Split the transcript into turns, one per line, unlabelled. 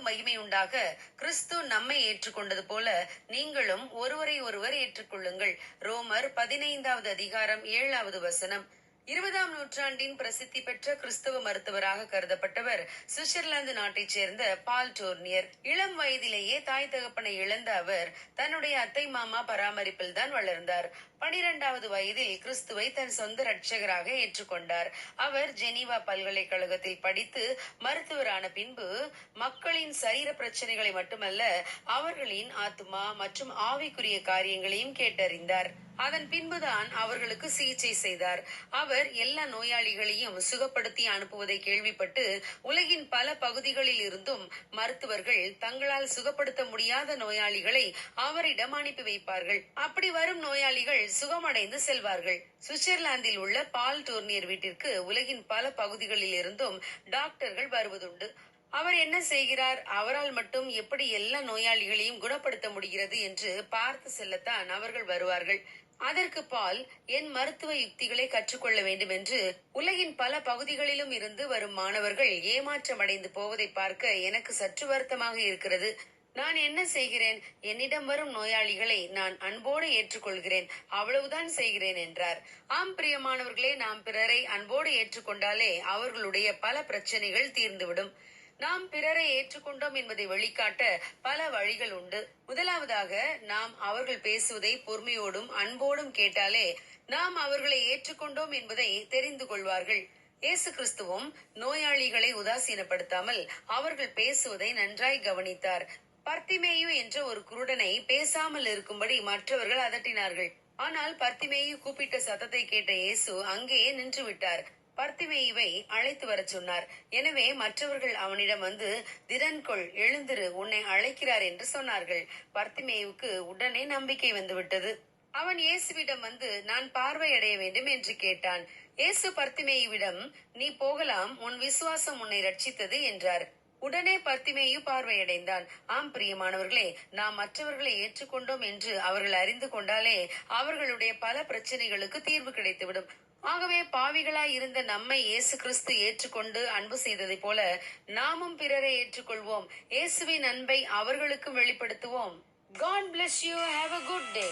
மகிமை உண்டாக கிறிஸ்து நம்மை ஏற்றுக்கொண்டது போல நீங்களும் ஒருவரை ஒருவர் ஏற்றுக்கொள்ளுங்கள். ரோமர் பதினைந்தாவது அதிகாரம் ஏழாவது வசனம். இருபதாம் நூற்றாண்டின் பிரசித்தி பெற்ற கிறிஸ்தவ மருத்துவராக கருதப்பட்டவர் சுவிட்சர்லாந்து நாட்டைச் சேர்ந்த பால் டோர்னியர். இளம் வயதிலேயே தாய் தகப்பனை இழந்த அவர் தன்னுடைய அத்தை மாமா பராமரிப்பில் தான் வளர்ந்தார். பனிரெண்டாவது வயதில் கிறிஸ்துவை தன் சொந்த ரட்சகராக ஏற்றுக்கொண்டார். அவர் ஜெனீவா பல்கலைக்கழகத்தில் படித்து மருத்துவரான பின்பு மக்களின் சரீர பிரச்சனைகளை மட்டுமல்ல அவர்களின் ஆத்மா மற்றும் ஆவிக்குரிய காரியங்களையும் கேட்டறிந்தார். அதன் பின்புதான் அவர்களுக்கு சிகிச்சை செய்தார். அவர் எல்லா நோயாளிகளையும் சுகப்படுத்தி அனுப்புவதை கேள்விப்பட்டு உலகின் பல பகுதிகளில் இருந்தும் மருத்துவர்கள் தங்களால் சுகப்படுத்த முடியாத நோயாளிகளை அவரிடம் அனுப்பி வைப்பார்கள். அப்படி வரும் நோயாளிகள் சுகமடைந்து செல்வார்கள். சுவிட்சர்லாந்தில் உள்ள பால் டோர்னியர் வீட்டிற்கு உலகின் பல பகுதிகளில் இருந்தும் டாக்டர்கள் வருவதுண்டு. அவர் என்ன செய்கிறார்? அவரால் மட்டும் எப்படி எல்லா நோயாளிகளையும் குணப்படுத்த முடிகிறது என்று பார்த்து செல்லத்தான் அவர்கள் வருவார்கள். அதற்கு பால் என் மருத்துவ யுக்திகளை கற்றுக்கொள்ள வேண்டும் என்று உலகின் பல பகுதிகளிலும் இருந்து வரும் மாணவர்கள் ஏமாற்றமடைந்து போவதை பார்க்க எனக்கு சற்று வருத்தமாக இருக்கிறது. நான் என்ன செய்கிறேன்? என்னிடம் வரும் நோயாளிகளை நான் அன்போடு ஏற்றுக்கொள்கிறேன். அவ்வளவுதான் செய்கிறேன் என்றார். ஆம் பிரியமானவர்களே நாம் பிறரை அன்போடு ஏற்றுக்கொண்டாலே அவர்களுடைய பல பிரச்சனைகள் தீர்ந்துவிடும். நாம் பிறரை ஏற்றுக்கொண்டோம் என்பதை வெளிக்காட்ட பல வழிகள் உண்டு. முதலாவதாக நாம் அவர்கள் பேசுவதை பொறுமையோடும் அன்போடும் கேட்டாலே நாம் அவர்களை ஏற்றுக்கொண்டோம் என்பதை தெரிந்து கொள்வார்கள். இயேசு கிறிஸ்துவும் நோயாளிகளை உதாசீனப்படுத்தாமல் அவர்கள் பேசுவதை நன்றாய் கவனித்தார். பர்த்திமேயு என்ற ஒரு குருடனை பேசாமல் இருக்கும்படி மற்றவர்கள் அதட்டினார்கள். ஆனால் பர்த்திமேயு கூப்பிட்ட சத்தத்தை கேட்ட இயேசு அங்கேயே நின்று விட்டார் பர்த்திமேயுவை அழைத்து வரச் சொன்னார். எனவே மற்றவர்கள் அவனிடம் வந்து திறன்கொள் எழுந்திரு உன்னை அழைக்கிறார் என்று சொன்னார்கள். பர்த்திமேயுவுக்கு உடனே நம்பிக்கை வந்துவிட்டது. அவன் இயேசுவிடம் வந்து நான் பார்வையடைய வேண்டும் என்று கேட்டான். இயேசு பர்த்திமேயுவிடம் நீ போகலாம் உன் விசுவாசம் உன்னை ரட்சித்தது என்றார். உடனே பர்த்திமேயு பார்வையடைந்தான். ஆம் பிரியமானவர்களே நாம் மற்றவர்களை ஏற்றுக்கொண்டோம் என்று அவர்கள் அறிந்து கொண்டாலே அவர்களுடைய பல பிரச்சனைகளுக்கு தீர்வு கிடைத்துவிடும். ஆகவே பாவிகளாய் இருந்த நம்மை இயேசு கிறிஸ்து ஏற்றுக்கொண்டு அன்பு செய்ததை போல நாமும் பிறரை ஏற்றுக்கொள்வோம். இயேசுவின் அன்பை அவர்களுக்கும் வெளிப்படுத்துவோம். God bless you have a good day